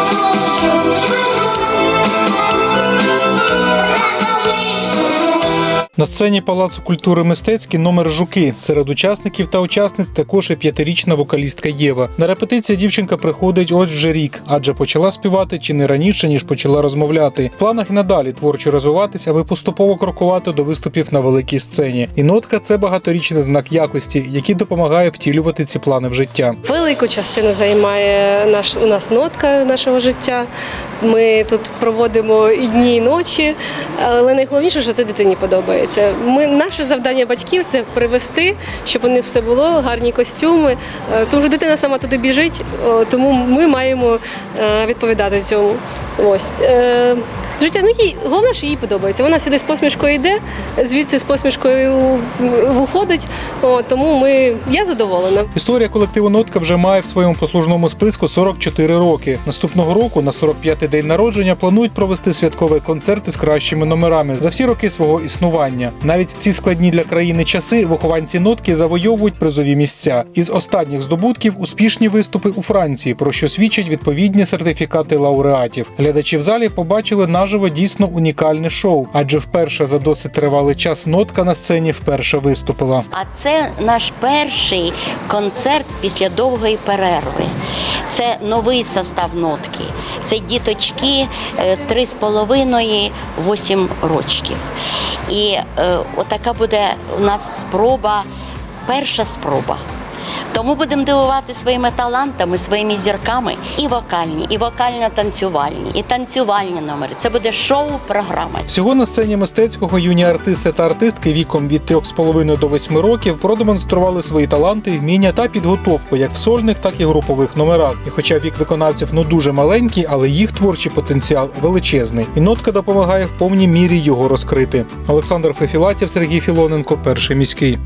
Oh, На сцені Палацу культури мистецький номер жуки. Серед учасників та учасниць також і п'ятирічна вокалістка Єва. На репетиції дівчинка приходить ось вже рік, адже почала співати чи не раніше, ніж почала розмовляти. В планах і надалі творчо розвиватися, аби поступово крокувати до виступів на великій сцені. І нотка це багаторічний знак якості, який допомагає втілювати ці плани в життя. Велику частину займає наш у нас нотка нашого життя. Ми тут проводимо і дні, і ночі, але найголовніше, що це дитині подобається. Ми наше завдання батьків це привести, щоб у них все було, гарні костюми. Е, Тому що дитина сама туди біжить, тому ми маємо е, відповідати цьому. Ось е, життя. Ну їй головне, що їй подобається. Вона сюди з посмішкою йде, звідси з посмішкою виходить. О, тому ми я задоволена. Історія колективу Нотка вже має в своєму послужному списку 44 роки. Наступного року, на 45-й день народження, планують провести святковий концерт із кращими номерами за всі роки свого існування. Навіть в ці складні для країни часи вихованці нотки завойовують призові місця. Із останніх здобутків успішні виступи у Франції, про що свідчать відповідні сертифікати лауреатів. Глядачі в залі побачили наживо дійсно унікальне шоу, адже вперше за досить тривалий час нотка на сцені вперше виступила. А це наш перший концерт після довгої перерви. Це новий состав нотки. Це діточки е, три з половиною, вісім рочків. І е, отака буде у нас спроба, перша спроба. Тому будемо дивувати своїми талантами, своїми зірками і вокальні, і вокально-танцювальні, і танцювальні номери. Це буде шоу-програма. Всього на сцені мистецького юні артисти та артистки віком від 3,5 до 8 років продемонстрували свої таланти, вміння та підготовку як в сольних, так і групових номерах. І хоча вік виконавців ну дуже маленький, але їх творчий потенціал величезний. І нотка допомагає в повній мірі його розкрити. Олександр Фефілатів, Сергій Філоненко, перший міський.